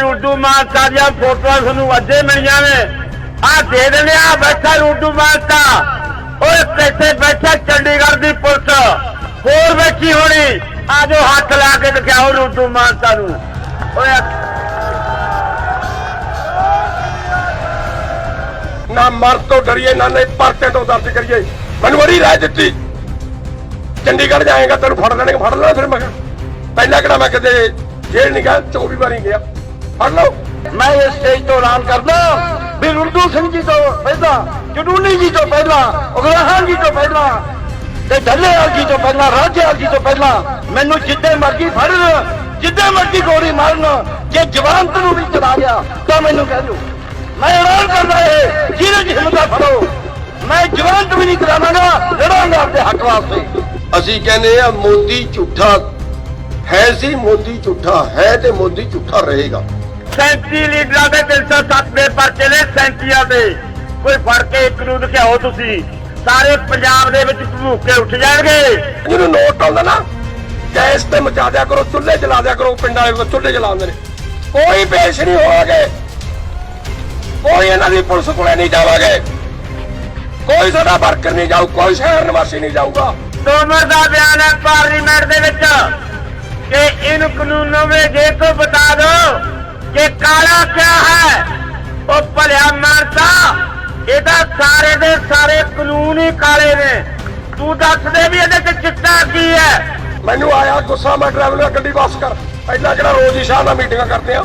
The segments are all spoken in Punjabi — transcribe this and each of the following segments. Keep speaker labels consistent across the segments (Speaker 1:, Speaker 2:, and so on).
Speaker 1: ਰੂਡੂ ਮਾਸਟਰ ਦੀਆਂ ਫੋਟੋਆਂ ਤੁਹਾਨੂੰ ਅੱਜੇ ਮਿਲੀਆਂ ਨੇ। ਆ ਦੇ ਦੇਣੇ ਆ, ਬੈਠਾ ਰੂਡੂ ਮਾਸਟਰ ਓਏ ਕਿੱਥੇ ਬੈਠਾ ਚੰਡੀਗੜ੍ਹ ਦੀ ਪੁਲਿਸ। ਹੋਰ ਬੈਠੀ ਹੋਣੀ? ਆ ਜੋ ਹੱਥ ਲਾ ਕੇ ਦਿਖਾਓ ਰੂਡੂ ਮਾਸਟਰ ਨੂੰ। ਓਏ
Speaker 2: ਨਾ ਮਰ ਤੋਂ ਡਰੀਏ, ਨਾ ਨਹੀਂ, ਪਰਤੇ ਤੋਂ ਦਰਦ ਕਰੀਏ। ਮੈਨੂੰ ਬੜੀ ਰਾਏ ਦਿੱਤੀ। ਚੰਡੀਗੜ੍ਹ ਜਾਏਗਾ, ਤੈਨੂੰ ਫੜ ਲੈਣਗੇ, ਫੜ ਲੈਣਾ ਫਿਰ ਮੈਂ ਕਿਹਾ। ਪਹਿਲਾਂ ਕਿਹੜਾ ਮੈਂ ਕਿਤੇ ਜੇਲ੍ਹ ਨਹੀਂ ਗਿਆ 24 ਵਾਰੀ ਗਿਆ। ਫੜ ਲਓ।
Speaker 1: ਮੈਂ ਇਸ ਸਟੇਜ ਤੋਂ ਐਲਾਨ ਕਰਦਾ, ਵੀ ਰੁਲਦੂ ਸਿੰਘ ਜੀ ਤੋਂ ਪਹਿਲਾਂ ਜਡੂਨੀ ਜੀ ਤੋਂ ਪਹਿਲਾਂ, ਉਗਰਾਹਾਂ ਜੀ ਤੋਂ ਪਹਿਲਾਂ ਤੇ ਢੱਲੇਵਾਲ ਜੀ ਤੋਂ ਪਹਿਲਾਂ, ਰਾਜੇਵਾਲ ਜੀ ਤੋਂ ਪਹਿਲਾਂ ਮੈਨੂੰ ਜਿੱਦੇ ਮਰਜ਼ੀ ਫੜਨ, ਜਿੱਦੇ ਮਰਜ਼ੀ ਗੋਲੀ ਮਾਰਨ, ਜੇ ਜਵਾਨਤ ਨੂੰ ਵੀ ਚਲਾ ਗਿਆ, ਤਾਂ ਮੈਨੂੰ ਕਹਿ ਦਿਓ। ਮੈਂ ਐਲਾਨ ਕਰਦਾ ਏ ਜਿਹਨੇ ਜਿਸ ਨੂੰ ਫੜੋ। ਮੈਂ ਜਵਾਨਤ ਵੀ ਨਹੀਂ ਕਰਾਵਾਂਗਾ, ਲੜਾਂਗਾ ਆਪਣੇ ਹੱਕ ਵਾਸਤੇ।
Speaker 3: ਅਸੀਂ ਕਹਿੰਦੇ ਆ ਮੋਦੀ ਝੂਠਾ ਹੈ ਸੀ, ਮੋਦੀ ਝੂਠਾ ਹੈ ਤੇ ਮੋਦੀ ਝੂਠਾ ਰਹੇਗਾ।
Speaker 1: 37 ਲੀਡਰਾਂ ਦੇ 307 ਦੇ ਪਰਚੇ ਨੇ 37 ਦੇ। ਕੋਈ ਫੜ ਕੇ ਇੱਕ ਨੂੰ ਦਿਖਾਓ ਤੁਸੀਂ। ਸਾਰੇ ਪੰਜਾਬ ਦੇ ਵਿੱਚ ਭੂਕੇ ਉੱਠ ਜਾਣਗੇ।
Speaker 2: ਜਿਹਨੂੰ ਨੋਟ ਆਉਂਦਾ ਨਾ ਗੈਸ ਤੇ ਮਚਾ ਦਿਆ ਕਰੋ ਚੁੱਲ੍ਹੇ ਜਲਾ ਦਿਆ ਕਰੋ ਪਿੰਡਾਂ ਵਿੱਚ ਚੁੱਲ੍ਹੇ ਜਲਾਉਂਦੇ ਨੇ। ਕੋਈ ਪੇਸ਼ ਨਹੀਂ ਹੋਵਾਂਗੇ। ਕੋਈ ਇਹਨਾਂ ਦੀ ਪੁਲਿਸ ਕੋਲੇ ਨਹੀਂ ਜਾਵਾਂਗੇ। ਕੋਈ ਸਾਡਾ ਵਰਕਰ ਨਹੀਂ ਜਾਊ ਕੋਈ ਸ਼ਹਿਰ ਨਿਵਾਸੀ ਨਹੀਂ ਜਾਊਗਾ।
Speaker 1: ਤੋਮਰ ਦਾ ਬਿਆਨ ਹੈ ਪਾਰਲੀਮੈਂਟ ਦੇ ਵਿੱਚ। ਕਿ ਇਨ ਕਾਨੂੰਨੋं में ਜੇ ਕੋ ਬਤਾ ਦੋ ਕਾਲਾ ਕਿਆ ਹੈ? ਉਹ ਭਲਿਆ ਮਾਰਤਾ ਇਹਦਾ ਸਾਰੇ ਦੇ ਸਾਰੇ ਕਾਨੂੰਨ ਹੀ ਕਾਲੇ ਨੇ। ਤੂੰ ਦੱਸ ਦੇ ਵੀ ਇਹਦੇ ਚ ਚਿੱਟਾ ਕੀ ਹੈ?
Speaker 2: ਮੈਨੂੰ ਆਇਆ ਗੁੱਸਾ ਮੈਂ ਡਰਾਈਵਰ ਗੱਡੀ ਵਾਪਸ ਕਰ। ਪਹਿਲਾਂ ਜਿਹੜਾ ਰੋਜ਼ ਹੀ ਸ਼ਾਹ ਨਾਲ ਮੀਟਿੰਗਾਂ ਕਰਦੇ ਆ।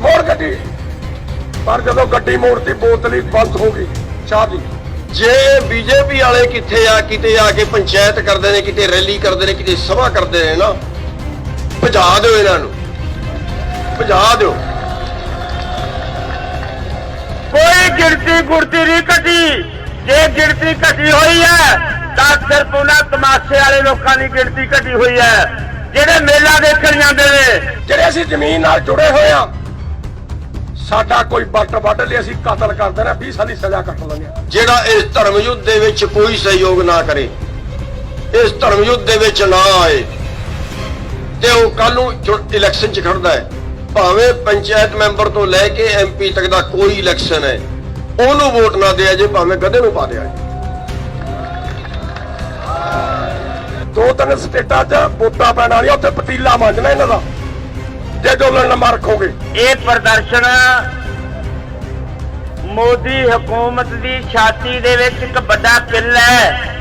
Speaker 2: ਮੋੜ ਗੱਡੀ। ਪਰ ਜਦੋਂ ਗੱਡੀ ਮੋੜਤੀ ਬੋਤਲ ਬੰਦ ਹੋ ਗਈ। ਸ਼ਾਹ ਦੀ
Speaker 3: ਜੇ ਬੀਜੇਪੀ ਵਾਲੇ ਕਿੱਥੇ ਆ ਕਿਤੇ ਆ ਕੇ ਪੰਚਾਇਤ ਕਰਦੇ ਨੇ ਕਿਤੇ ਰੈਲੀ ਕਰਦੇ ਨੇ ਕਿਤੇ ਸਭਾ ਕਰਦੇ ਨੇ ਨਾ ਭਜਾ ਦਿਓ ਇਹਨਾਂ ਨੂੰ। ਭਜਾ ਦਿਓ।
Speaker 1: ਕੋਈ ਗਿਣਤੀ ਗੁੜਤੀ ਨਹੀਂ ਘਟੀ। ਜੇ ਗਿਣਤੀ ਘਟੀ ਹੋਈ ਹੈ ਤਾਂ ਸਿਰਫ ਉਹਨਾਂ ਤਮਾਸ਼ੇ ਵਾਲੇ ਲੋਕਾਂ ਦੀ ਗਿਣਤੀ ਘਟੀ ਹੋਈ ਹੈ ਜਿਹੜੇ ਮੇਲਾ ਦੇਖਣ ਜਾਂਦੇ ਨੇ।
Speaker 2: ਜਿਹੜੇ ਅਸੀਂ ਜ਼ਮੀਨ ਨਾਲ ਜੁੜੇ ਹੋਏ ਆ ਸਾਡਾ ਕੋਈ ਬੱਟ ਵੱਢ ਲਈ ਅਸੀਂ ਕਤਲ ਕਰ ਦੇਣਾ 20 ਸਾਲ ਦੀ ਸਜ਼ਾ ਕੱਟ ਆ
Speaker 3: ਜਿਹੜਾ ਇਸ ਧਰਮ ਯੁੱਧ ਦੇ ਵਿੱਚ ਕੋਈ ਸਹਿਯੋਗ ਨਾ ਕਰੇ ਇਸ ਧਰਮ ਯੁੱਧ ਦੇ ਵਿੱਚ ਨਾ ਆਏ ਤੇ ਉਹ ਕੱਲ ਨੂੰ ਇਲੈਕਸ਼ਨ 'ਚ ਖੜਦਾ ਹੈ। ਭਾਵੇਂ ਪੰਚਾਇਤ ਮੈਂਬਰ ਤੋਂ ਲੈ ਕੇ ਐਮਪੀ ਤੱਕ ਦਾ ਕੋਈ ਇਲੈਕਸ਼ਨ ਹੈ ਉਹਨੂੰ ਵੋਟ ਨਾ ਦਿਆ ਜੇ ਭਾਵੇਂ ਗਧੇ ਨੂੰ ਪਾ ਦਿਆ ਜੇ।
Speaker 2: ਦੋ ਤਿੰਨ ਸਟੇਟਾਂ 'ਚ ਵੋਟਾਂ ਪੈਣ ਵਾਲੀਆਂ ਉੱਥੇ ਪਤੀਲਾ ਮੰਜਣਾ ਇਹਨਾਂ ਦਾ ਜੇ ਡੋਲਣ ਨਾ ਰੱਖੋਗੇ
Speaker 1: ਇਹ ਪ੍ਰਦਰਸ਼ਨ ਮੋਦੀ ਹਕੂਮਤ ਦੀ ਛਾਤੀ ਦੇ ਵਿੱਚ ਇੱਕ ਵੱਡਾ ਕਿੱਲ ਹੈ।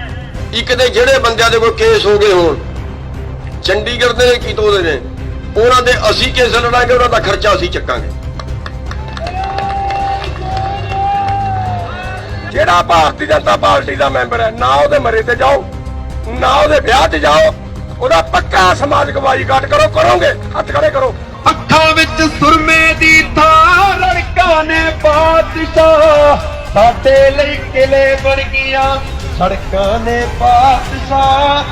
Speaker 3: ਇੱਕ ਦੇ ਜਿਹੜੇ ਬੰਦਿਆਂ ਦੇ ਕੋਈ ਕੇਸ ਹੋ ਗਏ ਹੋਣ ਚੰਡੀਗੜ੍ਹ ਦੇ ਨੇ ਕਿਤੋਂ ਦੇ ਨੇ? ਉਹਨਾਂ ਦੇ ਅਸੀਂ ਕੇਸ ਲੜਾਂਗੇ, ਉਹਨਾਂ ਦਾ ਖਰਚਾ ਅਸੀਂ ਚੱਕਾਂਗੇ।
Speaker 2: ਜਿਹੜਾ ਭਾਰਤੀ ਜਨਤਾ ਪਾਰਟੀ ਦਾ ਮੈਂਬਰ ਹੈ, ਨਾ ਉਹਦੇ ਮਰੇ ਤੇ ਜਾਓ, ਨਾ ਉਹਦੇ ਵਿਆਹ 'ਚ ਜਾਓ, ਉਹਦਾ ਪੱਕਾ ਸਮਾਜਿਕ ਬਾਈਕਾਟ ਕਰੋ, ਕਰੋਗੇ, ਹੱਥ ਖੜੇ ਕਰੋ।
Speaker 4: ਅੱਖਾਂ ਵਿੱਚ ਸੁਰਮੇ ਦੀ ਥਾਂ ਲੜਕਾਂ ਨੇ ਬਾਦਸ਼ਾਹ ਸਾਡੇ ਲਈ ਕਿਲੇ ਬਣ ਗਈਆਂ, ਸੜਕਾਂ ਨੇ ਬਾਦਸ਼ਾਹ